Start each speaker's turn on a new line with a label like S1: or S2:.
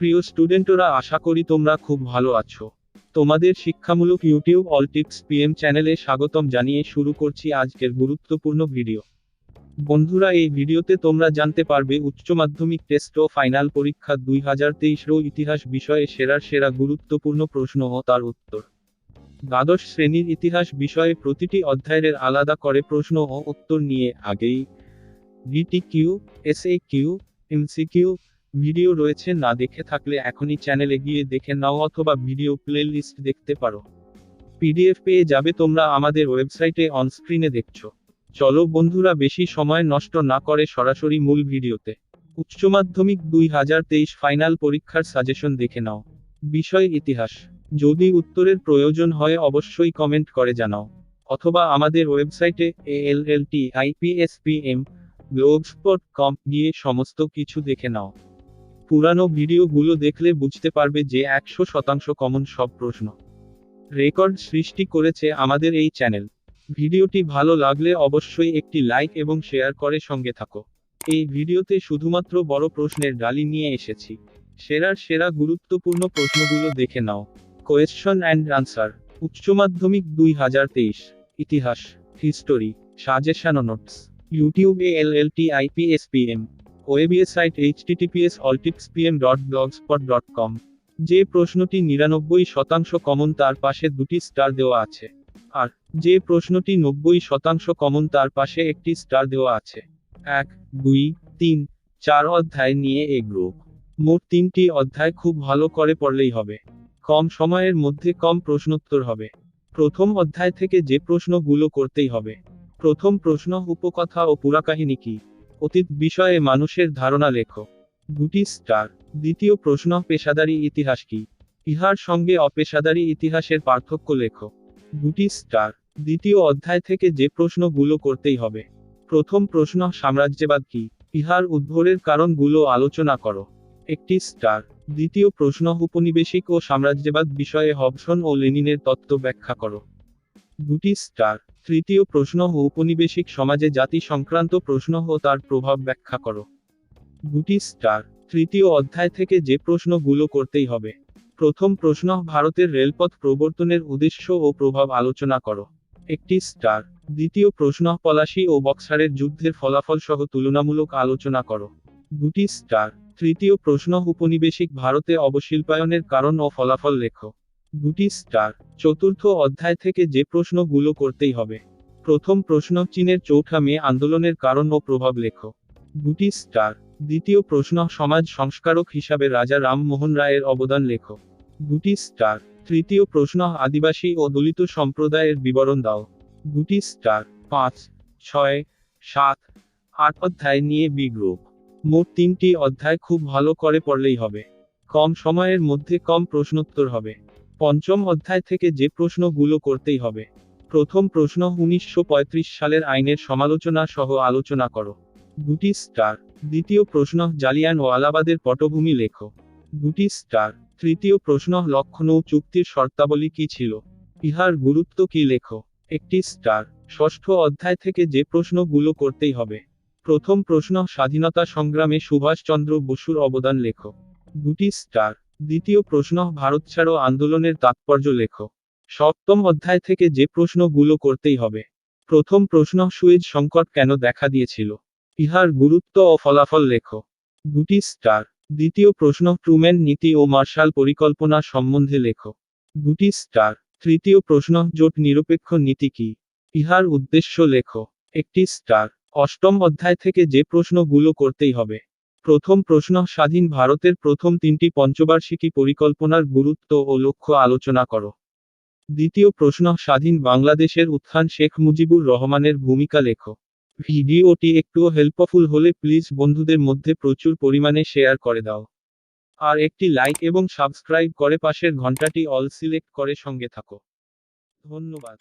S1: প্রিয় স্টুডেন্টরা, আশা করি তোমরা খুব ভালো আছো। তোমাদের শিক্ষামূলক ইউটিউব অল টিপস পিএম চ্যানেলে স্বাগতম জানিয়ে শুরু করছি আজকের গুরুত্বপূর্ণ ভিডিও। বন্ধুরা, এই ভিডিওতে তোমরা জানতে পারবে, উচ্চ মাধ্যমিক টেস্ট ও ফাইনাল পরীক্ষা দুই হাজার তেইশেরও ইতিহাস বিষয়ে সেরার সেরা গুরুত্বপূর্ণ প্রশ্ন ও তার উত্তর। দ্বাদশ শ্রেণির ইতিহাস বিষয়ে প্রতিটি অধ্যায়ের আলাদা করে প্রশ্ন ও উত্তর নিয়ে আগেই। DT Q S A Q MCQ video রয়েছে, না দেখে থাকলে এখনই চ্যানেলে গিয়ে দেখে নাও অথবা ভিডিও প্লে লিস্ট দেখতে পারো। পিডিএফ পেয়ে যাবে তোমরা আমাদের ওয়েবসাইটে অনস্ক্রিনে দেখছ। চলো বন্ধুরা, বেশি সময় নষ্ট না করে সরাসরি মূল ভিডিওতে। উচ্চ মাধ্যমিক দুই হাজার তেইশ ফাইনাল পরীক্ষার সাজেশন দেখে নাও। বিষয় ইতিহাস। যদি উত্তরের প্রয়োজন হয় অবশ্যই কমেন্ট করে জানাও। অথবা আমাদের ওয়েবসাইটে এল এল টি আইপিএসপিএম ব্লগস্পট কম গিয়ে সমস্ত কিছু দেখে নাও। পুরানো ভিডিওগুলো দেখলে বুঝতে পারবে যে একশো শতাংশ কমন সব প্রশ্ন। রেকর্ড সৃষ্টি করেছে আমাদের এই চ্যানেল। ভিডিওটি ভালো লাগলে অবশ্যই একটি লাইক এবং শেয়ার করে সঙ্গে থাকো। এই ভিডিওতে শুধুমাত্র বড় প্রশ্নের ডালি নিয়ে এসেছি। সেরার সেরা গুরুত্বপূর্ণ প্রশ্নগুলো দেখে নাও। কোয়েশ্চন অ্যান্ড আনসার উচ্চ মাধ্যমিক দুই হাজার তেইশ। ইতিহাস। হিস্টোরি সাজেশন নোটস ইউটিউবে L L T IPSPM website HTTPS all tips PM dot blogspot dot com যে প্রশ্নটি নিরানব্বই শতাংশ কমন তার পাশে দুটি স্টার দেওয়া আছে, আর যে প্রশ্নটি নব্বই শতাংশ কমন তার পাশে একটি স্টার দেওয়া আছে। এক, দুই, তিন, চার অধ্যায় নিয়ে এ গ্রুপ মোট তিনটি অধ্যায় খুব ভালো করে পড়লেই হবে। কম সময়ের মধ্যে কম প্রশ্নোত্তর হবে। প্রথম অধ্যায় থেকে যে প্রশ্নগুলো করতেই হবে। প্রথম প্রশ্ন, উপকথা ও পুরাকাহিনী কি? অতীত বিষয়ে মানুষের ধারণা লেখো। দুটি স্টার। দ্বিতীয় প্রশ্ন, পেশাদারি ইতিহাস কি? ইহার সঙ্গে অপেশাদারি ইতিহাসের পার্থক্য লেখো। দুটি স্টার। দ্বিতীয় অধ্যায় থেকে যে প্রশ্নগুলো করতেই হবে। প্রথম প্রশ্ন, সাম্রাজ্যবাদ কি? ইহার উদ্ভবের কারণগুলো আলোচনা করো। একটি স্টার। দ্বিতীয় প্রশ্ন উপনিবেশিক ও সাম্রাজ্যবাদ বিষয়ে হবসন ও লেনিনের তত্ত্ব ব্যাখ্যা করো। দুটি স্টার, তৃতীয় প্রশ্ন ঔপনিবেশিক সমাজে জাতি সংক্রান্ত প্রশ্ন ও তার প্রভাব ব্যাখ্যা করো। দুটি স্টার, তৃতীয় অধ্যায় থেকে যে প্রশ্নগুলো করতেই হবে। প্রথম প্রশ্ন, ভারতের রেলপথ প্রবর্তনের উদ্দেশ্য ও প্রভাব আলোচনা করো। একটি স্টার, দ্বিতীয় প্রশ্ন, পলাশী ও বক্সারের যুদ্ধের ফলাফল সহ তুলনামূলক আলোচনা করো। দুটি স্টার, তৃতীয় প্রশ্ন উপনিবেশিক ভারতে অবশিল্পায়নের কারণ ও ফলাফল লেখো। দুটি স্টার, চতুর্থ অধ্যায় থেকে যে প্রশ্নগুলো করতেই হবে। প্রথম প্রশ্ন, চীনের চৌঠা মে আন্দোলনের কারণ ও প্রভাব লেখো। দুটি স্টার, দ্বিতীয় প্রশ্ন, সমাজ সংস্কারক হিসাবে রাজা রামমোহন রায়ের অবদান লেখো। দুটি স্টার, তৃতীয় প্রশ্ন, আদিবাসী ও দলিত সম্প্রদায়ের বিবরণ দাও। দুটি স্টার, পাঁচ, ছয়, সাত, আট অধ্যায় নিয়ে বি গ্রুপ। মোট তিনটি অধ্যায় খুব ভালো করে পড়লেই হবে। কম সময়ের মধ্যে কম প্রশ্নোত্তর হবে। পঞ্চম অধ্যায় থেকে যে প্রশ্নগুলো করতেই হবে। প্রথম প্রশ্ন উনিশশো পঁয়ত্রিশ সালের আইনের সমালোচনা সহ আলোচনা করো। দুটি স্টার। দ্বিতীয় প্রশ্ন জালিয়ান ও আলাবাদের পটভূমি লেখো। দুটি স্টার। তৃতীয় প্রশ্ন লক্ষণৌ চুক্তির শর্তাবলী কি ছিল? ইহার গুরুত্ব কি লেখো? একটি স্টার। ষষ্ঠ অধ্যায় থেকে যে প্রশ্নগুলো করতেই হবে। প্রথম প্রশ্ন স্বাধীনতা সংগ্রামে সুভাষচন্দ্র বসুর অবদান লেখো। দুটি স্টার। দ্বিতীয় প্রশ্ন, ভারত ছাড়ো আন্দোলনের তাৎপর্য লেখো। সপ্তম অধ্যায় থেকে যে প্রশ্নগুলো করতেই হবে। প্রথম প্রশ্ন, সুয়েজ সংকট কেন দেখা দিয়েছিল? ইহার গুরুত্ব ও ফলাফল লেখো। দুটি স্টার। দ্বিতীয় প্রশ্ন, ট্রুম্যান নীতি ও মার্শাল পরিকল্পনা সম্বন্ধে লেখো। দুটি স্টার। তৃতীয় প্রশ্ন, জোট নিরপেক্ষ নীতি কি? ইহার উদ্দেশ্য লেখো। একটি স্টার। অষ্টম অধ্যায় থেকে যে প্রশ্নগুলো করতেই হবে। প্রথম প্রশ্ন, স্বাধীন ভারতের প্রথম তিনটি পঞ্চবার্ষিকী পরিকল্পনার গুরুত্ব ও লক্ষ্য আলোচনা করো। দ্বিতীয় প্রশ্ন, স্বাধীন বাংলাদেশের উত্থান শেখ মুজিবুর রহমানের ভূমিকা লেখো। ভিডিওটি একটুও হেল্পফুল হলে প্লিজ বন্ধুদের মধ্যে প্রচুর পরিমাণে শেয়ার করে দাও। আর একটি লাইক এবং সাবস্ক্রাইব করে পাশের ঘন্টাটি অল সিলেক্ট করে সঙ্গে থাকো। ধন্যবাদ।